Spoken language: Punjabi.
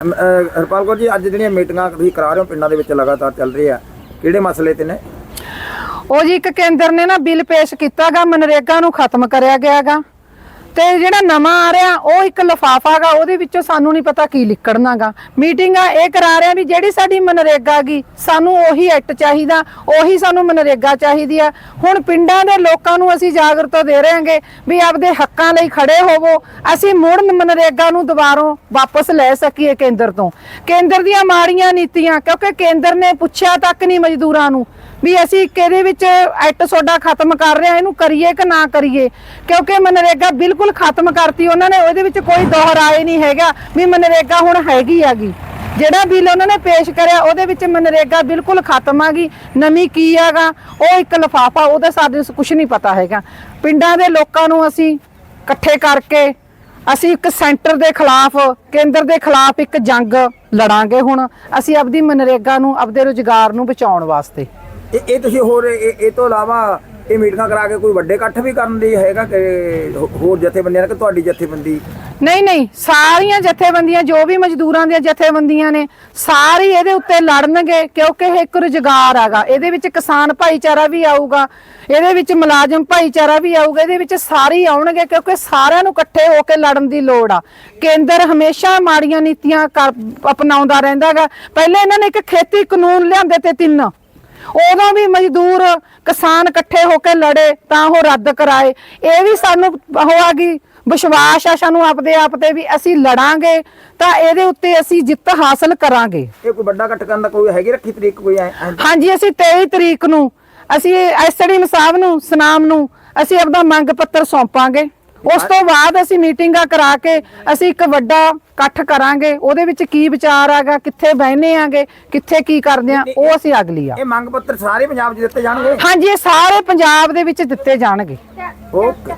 ਹਰਪਾਲ ਕੌਰ ਜੀ, ਅੱਜ ਜਿਹੜੀਆਂ ਮੀਟਿੰਗਾਂ ਤੁਸੀਂ ਕਰਾ ਰਹੇ ਹੋ ਪਿੰਡਾਂ ਦੇ ਵਿੱਚ ਲਗਾਤਾਰ ਚੱਲ ਰਹੀ ਆ ਕਿਹੜੇ ਮਸਲੇ ਤੇ ਨੇ? ਉਹ ਜੀ ਇੱਕ ਕੇਂਦਰ ਨੇ ਨਾ ਬਿੱਲ ਪੇਸ਼ ਕੀਤਾਗਾ, ਮਨਰੇਗਾ ਨੂੰ ਖਤਮ ਕਰਿਆ ਗਿਆਗਾ। ਤੇ ਜਿਹੜਾ ਨਵਾਂ ਆ ਰਿਹਾ, ਉਹ ਇੱਕ ਲਫਾਫਾਗਾ ਉਹਦੇ ਵਿੱਚੋਂ ਸਾਨੂੰ ਨਹੀਂ ਪਤਾ ਕੀ ਲਿਖੜਨਾਗਾ ਮੀਟਿੰਗਾਂ ਇਹ ਕਰਾ ਰਿਹਾ ਵੀ ਜਿਹੜੀ ਸਾਡੀ ਮਨਰੇਗਾ ਗਈ ਸਾਨੂੰ ਉਹੀ ਐਕਟ ਚਾਹੀਦਾ, ਉਹੀ ਸਾਨੂੰ ਮਨਰੇਗਾ ਚਾਹੀਦੀ ਆ। ਹੁਣ ਪਿੰਡਾਂ ਦੇ ਲੋਕਾਂ ਨੂੰ ਅਸੀਂ ਜਾਗਰੂਕਤਾ ਦੇ ਰਹੇਗੇ ਵੀ ਆਪਦੇ ਹੱਕਾਂ ਲਈ ਖੜੇ ਹੋਵੋ। ਅਸੀਂ ਮੁੜ ਮਨਰੇਗਾ ਨੂੰ ਦੁਬਾਰੋਂ ਵਾਪਸ ਲੈ ਸਕੀਏ ਕੇਂਦਰ ਤੋਂ। ਕੇਂਦਰ ਦੀਆਂ ਮਾੜੀਆਂ ਨੀਤੀਆਂ, ਕਿਉਂਕਿ ਕੇਂਦਰ ਨੇ ਪੁੱਛਿਆ ਤੱਕ ਨਹੀਂ ਮਜ਼ਦੂਰਾਂ ਨੂੰ ਵੀ ਅਸੀਂ ਕਿਹਦੇ ਵਿੱਚ ਐਟ ਸੋਡਾ ਖਤਮ ਕਰ ਰਹੇ ਹਾਂ, ਇਹਨੂੰ ਕਰੀਏ ਕਿ ਨਾ ਕਰੀਏ? ਕਿਉਂਕਿ ਮਨਰੇਗਾ ਬਿਲਕੁਲ ਖਤਮ ਕਰਤੀ ਉਹਨਾਂ ਨੇ, ਉਹਦੇ ਵਿੱਚ ਕੋਈ ਦੋਹਰਾਏ ਨਹੀਂ ਹੈਗਾ ਵੀ ਮਨਰੇਗਾ ਹੁਣ ਹੈਗੀ ਆਗੀ ਜਿਹੜਾ ਬਿੱਲ ਉਹਨਾਂ ਨੇ ਪੇਸ਼ ਕਰਿਆ, ਉਹਦੇ ਵਿੱਚ ਮਨਰੇਗਾ ਬਿਲਕੁਲ ਖਤਮ ਆ ਗਈ। ਨਵੀਂ ਕੀ ਆਗਾ ਉਹ ਇੱਕ ਲਫਾਫਾ, ਉਹਦਾ ਸਾਡੇ ਕੁਝ ਨਹੀਂ ਪਤਾ ਹੈਗਾ। ਪਿੰਡਾਂ ਦੇ ਲੋਕਾਂ ਨੂੰ ਅਸੀਂ ਇਕੱਠੇ ਕਰਕੇ, ਅਸੀਂ ਇੱਕ ਸੈਂਟਰ ਦੇ ਖਿਲਾਫ, ਕੇਂਦਰ ਦੇ ਖਿਲਾਫ ਇੱਕ ਜੰਗ ਲੜਾਂਗੇ ਹੁਣ। ਅਸੀਂ ਆਪਦੀ ਮਨਰੇਗਾ ਨੂੰ, ਆਪਦੇ ਰੁਜ਼ਗਾਰ ਨੂੰ ਬਚਾਉਣ ਵਾਸਤੇ। ਇਹ ਇਹ ਤੁਸੀਂ ਹੋਰ ਇਹ ਇਹ ਤੋਂ ਇਲਾਵਾ ਇਹ ਮੀਟਿੰਗਾਂ ਕਰਾ ਕੇ ਕੋਈ ਵੱਡੇ ਇਕੱਠ ਵੀ ਕਰਨ ਲਈ ਹੈਗਾ ਕਿ ਹੋਰ ਜਥੇਬੰਦੀਆਂ ਨੇ ਕਿ ਤੁਹਾਡੀ ਜਥੇਬੰਦੀ? ਨਹੀਂ ਨਹੀਂ, ਸਾਰੀਆਂ ਜਥੇਬੰਦੀਆਂ, ਜੋ ਵੀ ਮਜ਼ਦੂਰਾਂ ਦੀਆਂ ਜਥੇਬੰਦੀਆਂ ਨੇ, ਸਾਰੀ ਇਹਦੇ ਉੱਤੇ ਲੜਨਗੇ ਕਿਉਂਕਿ ਇਹ ਇੱਕ ਰੁਜ਼ਗਾਰ ਹੈਗਾ। ਇਹਦੇ ਵਿੱਚ ਕਿਸਾਨ ਭਾਈਚਾਰਾ ਵੀ ਆਊਗਾ, ਇਹਦੇ ਵਿੱਚ ਮੁਲਾਜ਼ਮ ਭਾਈਚਾਰਾ ਵੀ ਆਊਗਾ, ਇਹਦੇ ਵਿੱਚ ਸਾਰੇ ਆਉਣਗੇ ਕਿਉਂਕਿ ਸਾਰਿਆਂ ਨੂੰ ਇਕੱਠੇ ਹੋ ਕੇ ਲੜਨ ਦੀ ਲੋੜ ਆ। ਕੇਂਦਰ ਹਮੇਸ਼ਾ ਮਾੜੀਆਂ ਨੀਤੀਆਂ ਕਰ- ਅਪਣਾਉਂਦਾ ਰਹਿੰਦਾਗਾ ਪਹਿਲੇ ਇਹਨਾਂ ਨੇ ਇੱਕ ਖੇਤੀ ਕਾਨੂੰਨ ਲਿਆਂਦੇ ਤੇ ਤਿੰਨ। ਉਦੋਂ ਵੀ ਮਜ਼ਦੂਰ ਕਿਸਾਨ ਇਕੱਠੇ ਹੋ ਕੇ ਲੜੇ ਤਾਂ ਉਹ ਰੱਦ ਕਰਾਏ। ਇਹ ਵੀ ਸਾਨੂੰ ਉਹ ਆ ਗਈ ਵਿਸ਼ਵਾਸ ਆ ਸਾਨੂੰ ਆਪਦੇ ਆਪ ਤੇ ਵੀ ਅਸੀਂ ਲੜਾਂਗੇ ਤਾਂ ਇਹਦੇ ਉੱਤੇ ਅਸੀਂ ਜਿੱਤ ਹਾਸਲ ਕਰਾਂਗੇ। ਇਹ ਕੋਈ ਵੱਡਾ ਇਕੱਠ ਕਰਨ ਦਾ ਕੋਈ ਹੈਗੀ ਰੱਖੀ ਤਰੀਕ ਕੋਈ ਹਾਂਜੀ ਅਸੀਂ 23 ਤਰੀਕ ਨੂੰ ਅਸੀਂ ਐਸਡੀਐਮ ਸਾਹਿਬ ਨੂੰ ਸਨਾਮ ਨੂੰ ਅਸੀਂ ਆਪਦਾ ਮੰਗ ਪੱਤਰ ਸੌਂਪਾਂਗੇ। ਉਸ ਤੋਂ ਬਾਅਦ ਅਸੀਂ ਮੀਟਿੰਗਾਂ ਕਰਾ ਕੇ ਅਸੀਂ ਇੱਕ ਵੱਡਾ ਇਕੱਠ ਕਰਾਂਗੇ ਉਹਦੇ ਵਿੱਚ ਕੀ ਵਿਚਾਰ ਆਗਾ ਕਿੱਥੇ ਬਹਿਨੇ ਆਗੇ ਕਿੱਥੇ ਕੀ ਕਰਦੇ ਆ ਉਹ ਅਸੀਂ ਅਗਲੀ ਆ। ਇਹ ਮੰਗ ਪੱਤਰ ਸਾਰੇ ਪੰਜਾਬ 'ਚ ਦਿੱਤੇ ਜਾਣਗੇ? ਹਾਂਜੀ ਇਹ ਸਾਰੇ ਪੰਜਾਬ ਦੇ ਵਿੱਚ ਦਿੱਤੇ ਜਾਣਗੇ। ਓਕੇ।